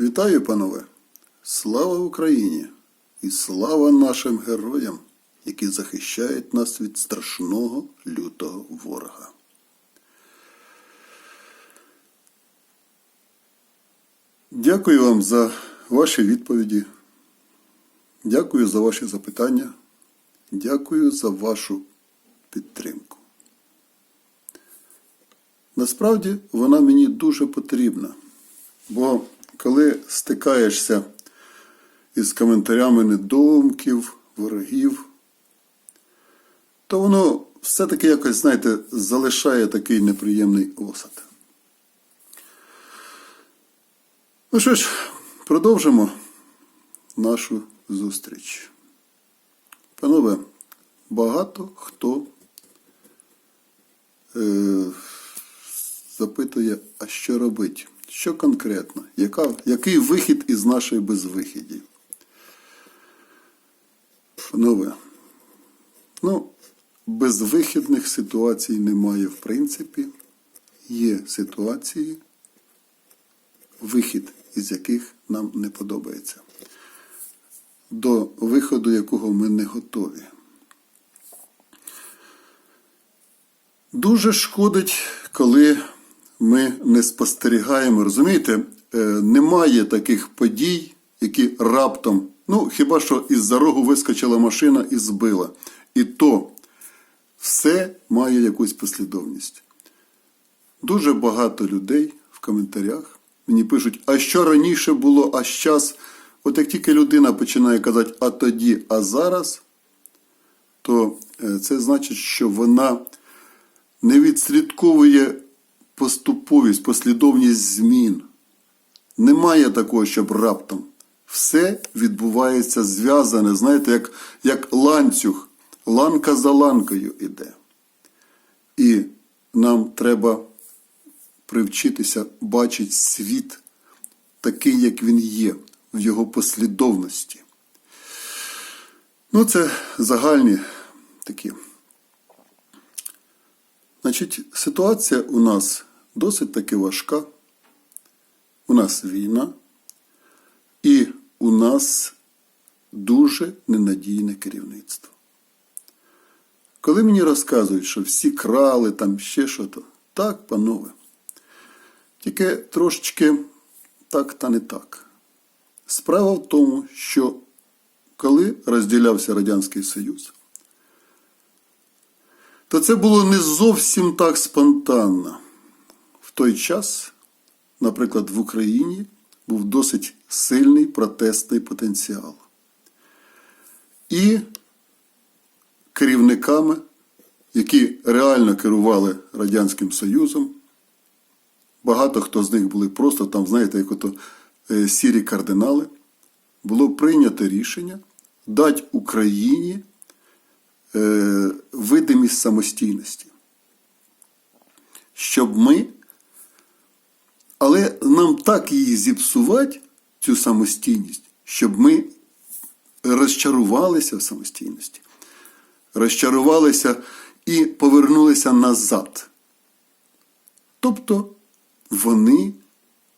Вітаю, панове! Слава Україні! І слава нашим героям, які захищають нас від страшного лютого ворога. Дякую вам за ваші відповіді. Дякую за ваші запитання. Дякую за вашу підтримку. Насправді вона мені дуже потрібна, бо коли стикаєшся із коментарями недоумків, ворогів, то воно все-таки якось, знаєте, залишає такий неприємний осад. Ну що ж, продовжимо нашу зустріч. Панове, багато хто е, запитує, а що робити? Що конкретно? Яка, який вихід із нашої безвихіді? Панове, ну, безвихідних ситуацій немає в принципі. Є ситуації, вихід із яких нам не подобається. До виходу якого ми не готові. Дуже шкодить, коли ми не спостерігаємо. Розумієте, Е, немає таких подій, які раптом, ну хіба що із-за рогу вискочила машина і збила. І то все має якусь послідовність. Дуже багато людей в коментарях мені пишуть, а що раніше було, а зараз. От як тільки людина починає казати, а тоді, а зараз, то е, це значить, що вона не відслідковує поступовість, послідовність змін. Немає такого, щоб раптом. Все відбувається зв'язане, знаєте, як, як ланцюг, ланка за ланкою іде. І нам треба привчитися бачити світ такий, як він є, в його послідовності. Ну, це загальні такі. Значить, ситуація у нас досить таки важка. У нас війна, і у нас дуже ненадійне керівництво. Коли мені розказують, що всі крали, там ще що то, так, панове. Тільки трошечки так та не так. Справа в тому, що коли розділявся Радянський Союз, то це було не зовсім так спонтанно. Той час, наприклад, в Україні був досить сильний протестний потенціал. І керівниками, які реально керували Радянським Союзом, багато хто з них були просто там, знаєте, як ото е, сірі кардинали, було прийнято рішення дати Україні е, видимість самостійності. Щоб ми, але нам так її зіпсувати, цю самостійність, щоб ми розчарувалися в самостійності, розчарувалися і повернулися назад. Тобто вони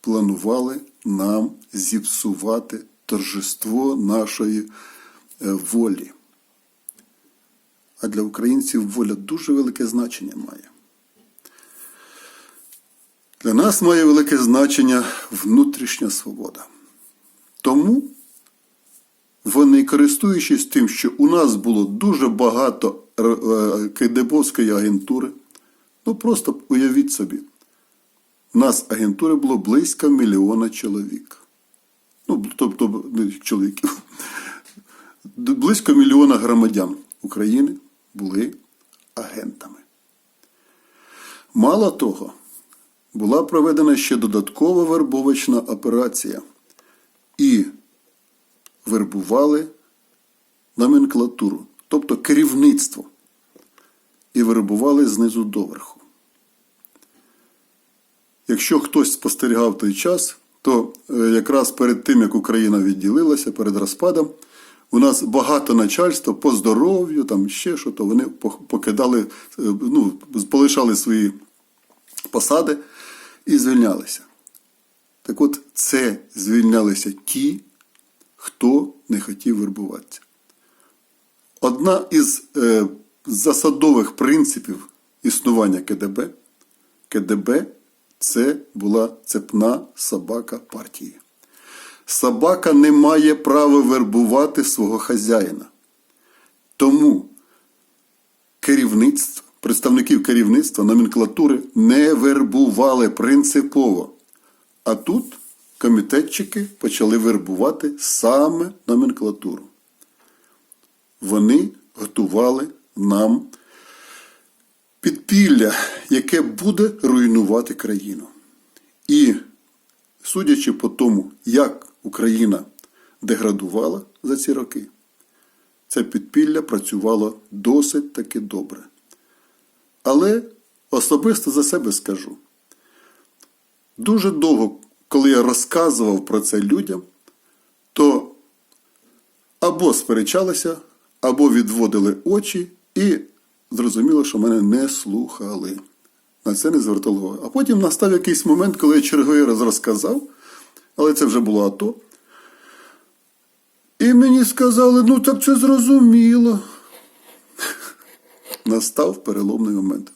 планували нам зіпсувати торжество нашої е, волі. А для українців воля дуже велике значення має. Для нас має велике значення внутрішня свобода. Тому вони, користуючись тим, що у нас було дуже багато е, кайдебовської агентури, ну просто уявіть собі, у нас агентури було близько мільйона чоловік. Ну, тобто чоловіків. Близько мільйона громадян України були агентами. Мало того, була проведена ще додаткова вербовочна операція. І вербували номенклатуру, тобто керівництво. І вербували знизу доверху. Якщо хтось спостерігав той час, то е, якраз перед тим, як Україна відділилася, перед розпадом, у нас багато начальства по здоров'ю, там ще що, то вони покидали, е, ну, полишали свої посади і звільнялися. Так от це звільнялися ті, хто не хотів вербуватися. Одна із е, засадових принципів існування КДБ КДБ це була цепна собака партії. Собака не має права вербувати свого хазяїна. Тому керівництво, представників керівництва, номенклатури не вербували принципово. А тут комітетчики почали вербувати саме номенклатуру. Вони готували нам підпілля, яке буде руйнувати країну. І судячи по тому, як Україна деградувала за ці роки, це підпілля працювало досить таки добре. Але особисто за себе скажу. Дуже довго, коли я розказував про це людям, то або сперечалися, або відводили очі і зрозуміло, що мене не слухали. На це не звертали увагу. А потім настав якийсь момент, коли я черговий раз розказав, але це вже було АТО. І мені сказали, ну так це зрозуміло. Настав переломний момент.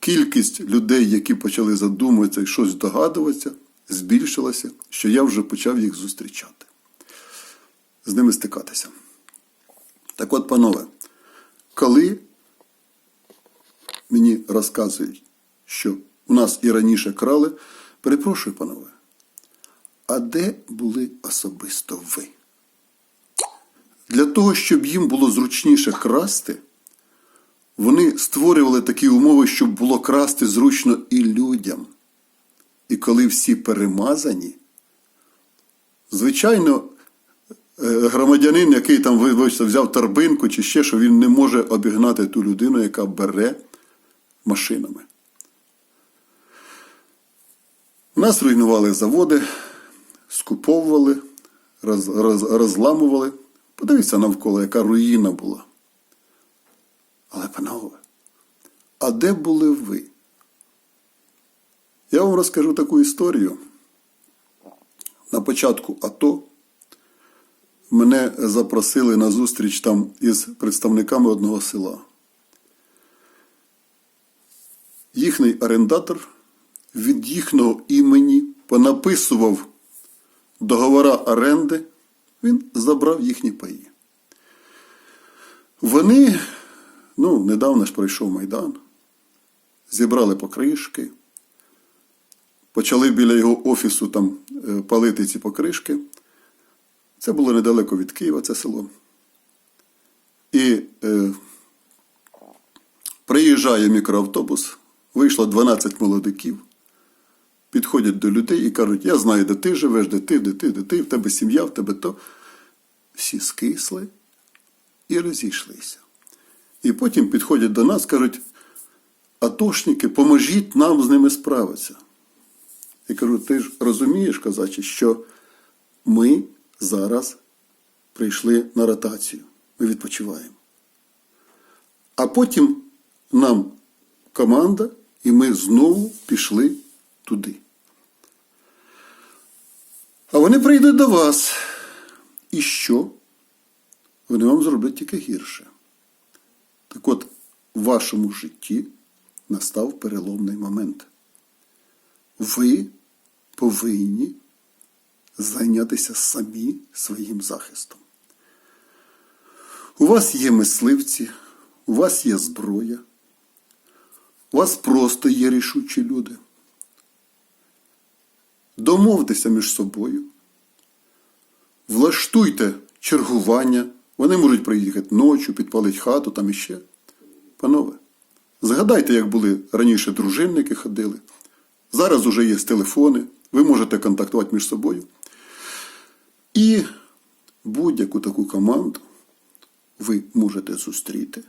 Кількість людей, які почали задумуватися і щось догадуватися, збільшилася, що я вже почав їх зустрічати, з ними стикатися. Так от, панове, коли мені розказують, що у нас і раніше крали, перепрошую, панове, а де були особисто ви? Для того, щоб їм було зручніше красти, вони створювали такі умови, щоб було красти зручно і людям. І коли всі перемазані, звичайно, е, громадянин, який там вибачте, взяв торбинку чи ще що, він не може обігнати ту людину, яка бере машинами. Нас руйнували заводи, скуповували, роз, роз, розламували. Подивіться навколо, яка руїна була. Але, панове, а де були ви? Я вам розкажу таку історію. На початку АТО мене запросили на зустріч там із представниками одного села. Їхній орендатор від їхнього імені понаписував договора оренди, він забрав їхні паї. Вони, ну, недавно ж пройшов Майдан, зібрали покришки, почали біля його офісу там е, палити ці покришки. Це було недалеко від Києва, це село. І е, приїжджає мікроавтобус, вийшло 12 молодиків, підходять до людей і кажуть, я знаю, де ти живеш, де ти, де ти, де ти, в тебе сім'я, в тебе то. Всі скисли і розійшлися. І потім підходять до нас, кажуть, атошники, поможіть нам з ними справитися. Я кажу, ти ж розумієш, казачі, що ми зараз прийшли на ротацію. Ми відпочиваємо. А потім нам команда, і ми знову пішли туди. А вони прийдуть до вас. І що? Вони вам зроблять тільки гірше. Так от, в вашому житті настав переломний момент. Ви повинні зайнятися самі своїм захистом. У вас є мисливці, у вас є зброя, у вас просто є рішучі люди. Домовтеся між собою, влаштуйте чергування, вони можуть приїхати ночі, підпалити хату там іще. Панове, згадайте, як були раніше дружинники ходили. Зараз уже є телефони, ви можете контактувати між собою. І будь-яку таку команду ви можете зустріти,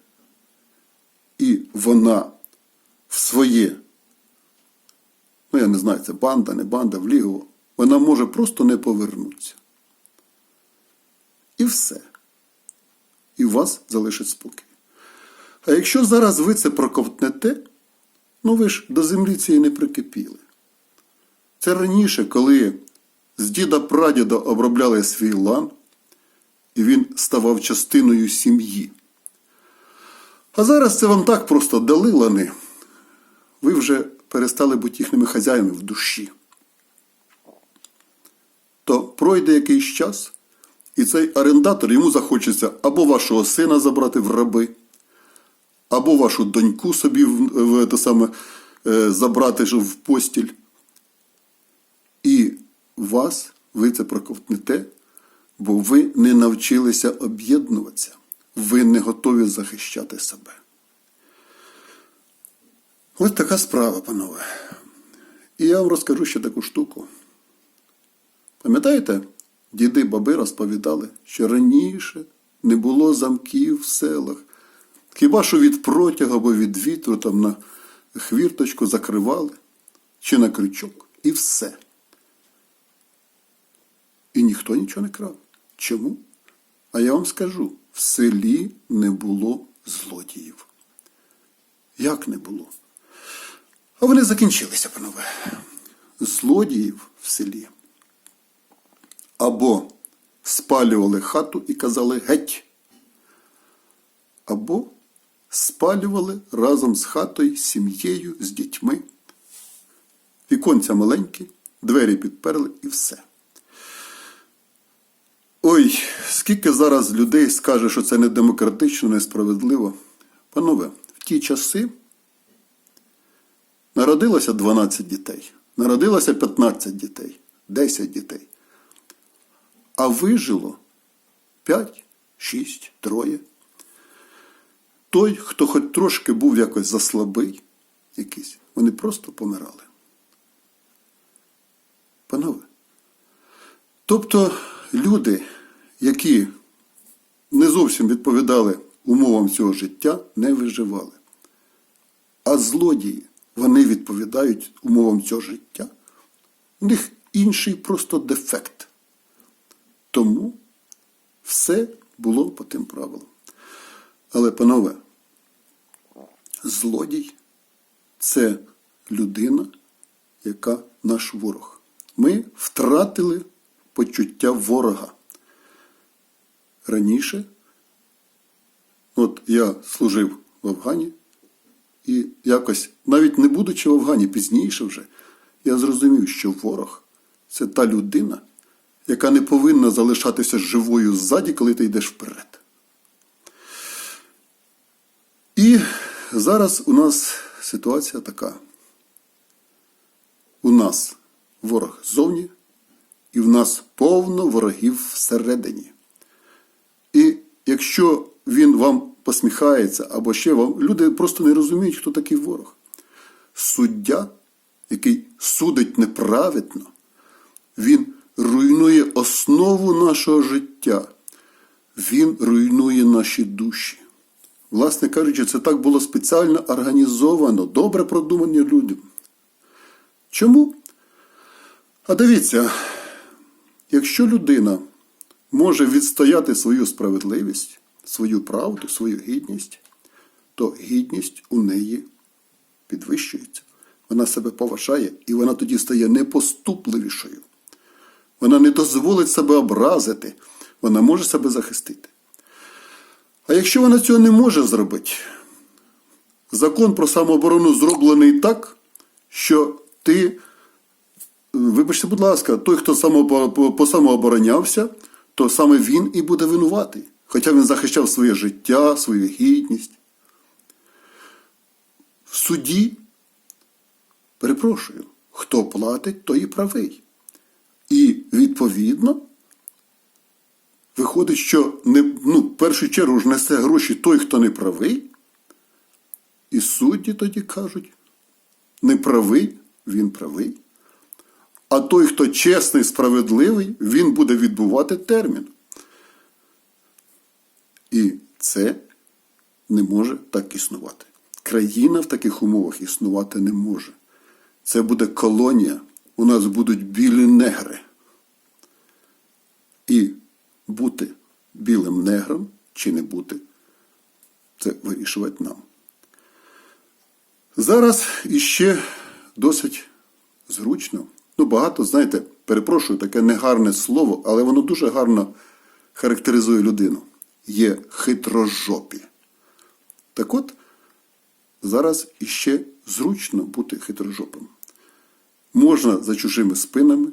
і вона в своє, ну я не знаю, це банда, не банда, в лігово, вона може просто не повернутися. І все. І вас залишить спокій. А якщо зараз ви це проковтнете, ну ви ж до землі цієї не прикипіли. Це раніше, коли з діда прадіда обробляли свій лан, і він ставав частиною сім'ї. А зараз це вам так просто дали лани. Ви вже перестали бути їхніми хазяїнами в душі. То пройде якийсь час, і цей орендатор йому захочеться або вашого сина забрати в раби, або вашу доньку собі в, те саме, е, забрати в постіль. І вас, ви це проковтнете, бо ви не навчилися об'єднуватися, ви не готові захищати себе. Ось така справа, панове. І я вам розкажу ще таку штуку. Пам'ятаєте, діди баби розповідали, що раніше не було замків в селах. Хіба що від протягу або від вітру там на хвірточку закривали чи на крючок, і все. І ніхто нічого не крав. Чому? А я вам скажу: в селі не було злодіїв. Як не було? А вони закінчилися, панове. Злодіїв в селі або спалювали хату і казали геть, або спалювали разом з хатою, сім'єю, з дітьми. Віконця маленькі, двері підперли і все. Ой, скільки зараз людей скаже, що це не демократично, несправедливо. Панове, в ті часи народилося 12 дітей, народилося 15 дітей, 10 дітей. А вижило 5, 6, троє. Той, хто хоч трошки був якось заслабий, якийсь, вони просто помирали. Панове. Тобто люди, які не зовсім відповідали умовам цього життя, не виживали. А злодії, вони відповідають умовам цього життя. У них інший просто дефект. Тому все було по тим правилам. Але, панове, злодій це людина, яка наш ворог. Ми втратили почуття ворога. Раніше, от я служив в Афгані, і якось, навіть не будучи в Афгані, пізніше вже, я зрозумів, що ворог це та людина, яка не повинна залишатися живою ззаді, коли ти йдеш вперед. І зараз у нас ситуація така. У нас ворог ззовні, і в нас повно ворогів всередині. І якщо він вам посміхається, або ще вам, люди просто не розуміють, хто такий ворог. Суддя, який судить неправедно, він руйнує основу нашого життя. Він руйнує наші душі. Власне кажучи, це так було спеціально організовано, добре продумані людям. Чому? А дивіться, якщо людина може відстояти свою справедливість, свою правду, свою гідність, то гідність у неї підвищується. Вона себе поважає і вона тоді стає непоступливішою. Вона не дозволить себе образити, вона може себе захистити. А якщо вона цього не може зробити, закон про самооборону зроблений так, що ти, вибачте, будь ласка, той, хто само, по самооборонявся, то саме він і буде винуватий. Хоча він захищав своє життя, свою гідність. В суді, перепрошую, хто платить, той і правий. І відповідно виходить, що не, ну, в першу чергу ж несе гроші той, хто не правий. І судді тоді кажуть, не правий, він правий. А той, хто чесний, справедливий, він буде відбувати термін. І це не може так існувати. Країна в таких умовах існувати не може. Це буде колонія. У нас будуть білі негри. І бути білим негром чи не бути, це вирішувати нам. Зараз іще досить зручно ну багато, знаєте, перепрошую, таке негарне слово, але воно дуже гарно характеризує людину. Є хитрожопі. Так от, зараз іще зручно бути хитрожопим. Можна за чужими спинами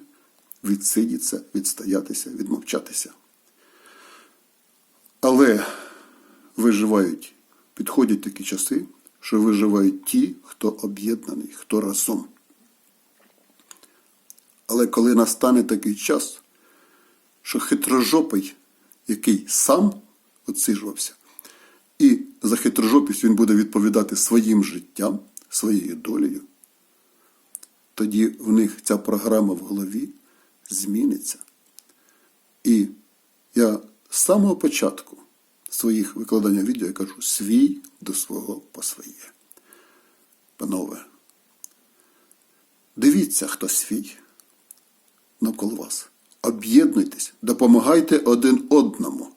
відсидітися, відстоятися, відмовчатися. Але виживають, підходять такі часи, що виживають ті, хто об'єднаний, хто разом. Але коли настане такий час, що хитрожопий, який сам отсижувався, і за хитрожопість він буде відповідати своїм життям, своєю долею, тоді в них ця програма в голові зміниться. І я з самого початку своїх викладання відео я кажу свій до свого по своє. Панове, дивіться, хто свій навколо вас. Об'єднуйтесь, допомагайте один одному,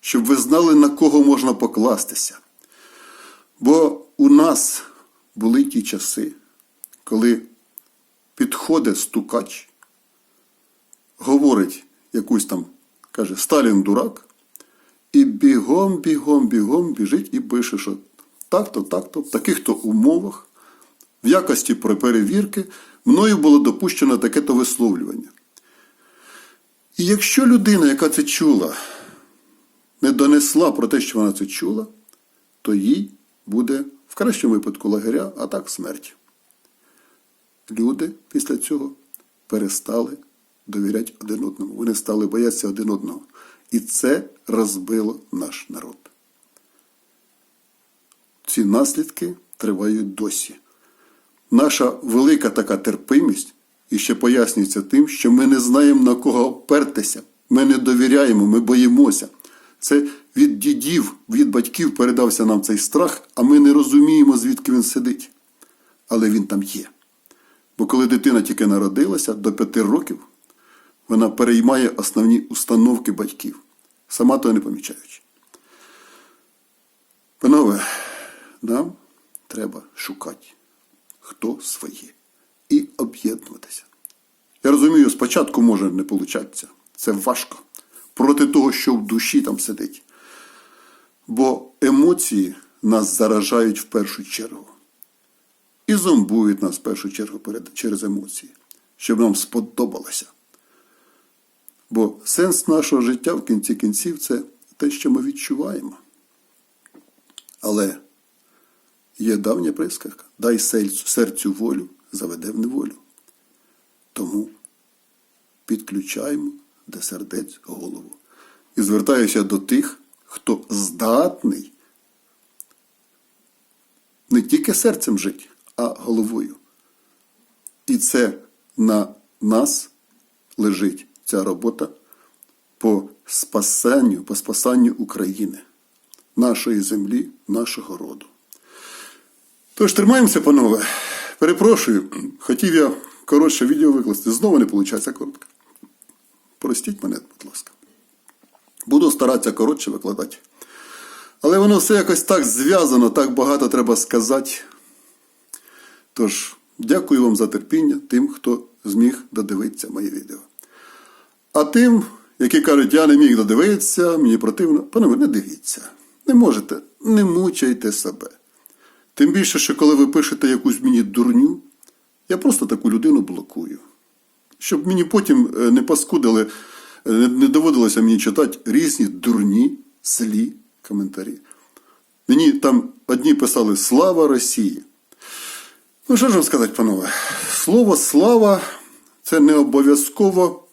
щоб ви знали, на кого можна покластися. Бо у нас були ті часи, коли підходить стукач, говорить якусь там, каже, Сталін дурак, і бігом, бігом, бігом біжить і пише, що так-то, так-то, в таких-то умовах, в якості перевірки, мною було допущено таке-то висловлювання. І якщо людина, яка це чула, не донесла про те, що вона це чула, то їй буде в кращому випадку лагеря, а так смерть. Люди після цього перестали довіряти один одному. Вони стали боятися один одного. І це розбило наш народ. Ці наслідки тривають досі. Наша велика така терпимість і ще пояснюється тим, що ми не знаємо на кого опертися. Ми не довіряємо, ми боїмося. Це від дідів, від батьків передався нам цей страх, а ми не розуміємо, звідки він сидить. Але він там є. Бо коли дитина тільки народилася до п'яти років, вона переймає основні установки батьків, сама того не помічаючи. Панове, нам треба шукати, хто своє, і об'єднуватися. Я розумію, спочатку може не получатися. Це важко. Проти того, що в душі там сидить. Бо емоції нас заражають в першу чергу. І зомбують нас в першу чергу перед- через емоції, щоб нам сподобалося. Бо сенс нашого життя в кінці кінців це те, що ми відчуваємо. Але є давня присказка: дай серцю волю, заведе в неволю. Тому підключаємо до сердець голову. І звертаюся до тих, хто здатний не тільки серцем жити, а головою. І це на нас лежить ця робота по спасанню, по спасанню України, нашої землі, нашого роду. Тож тримаємося, панове. Перепрошую, хотів я коротше відео викласти. Знову не виходить коротко. Простіть мене, будь ласка. Буду старатися коротше викладати. Але воно все якось так зв'язано, так багато треба сказати. Тож, дякую вам за терпіння тим, хто зміг додивитися моє відео. А тим, які кажуть, я не міг додивитися, мені противно, панове, не дивіться. Не можете, не мучайте себе. Тим більше, що коли ви пишете якусь мені дурню, я просто таку людину блокую. Щоб мені потім е, не паскудили, е, не доводилося мені читати різні дурні, злі коментарі. Мені там одні писали Слава Росії. Ну, що ж вам сказати, панове? Слово слава це не обов'язково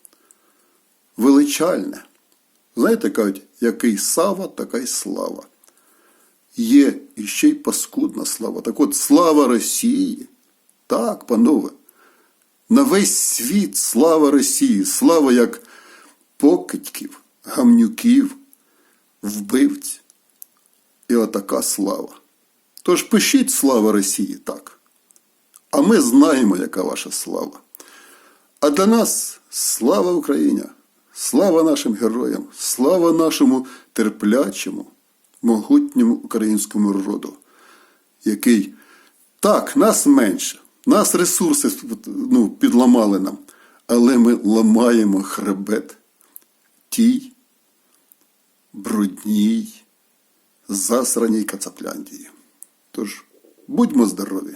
величальне. Знаєте, кажуть, який сава, така й слава. Є іще й паскудна слава. Так от, слава Росії. Так, панове. На весь світ слава Росії, слава як покидьків, гамнюків, вбивць. І отака слава. Тож пишіть слава Росії так. А ми знаємо, яка ваша слава. А для нас слава Україні, слава нашим героям, слава нашому терплячому, могутньому українському роду, який так, нас менше, нас ресурси ну, підламали нам, але ми ламаємо хребет тій брудній, засраній Кацапляндії. Тож будьмо здорові!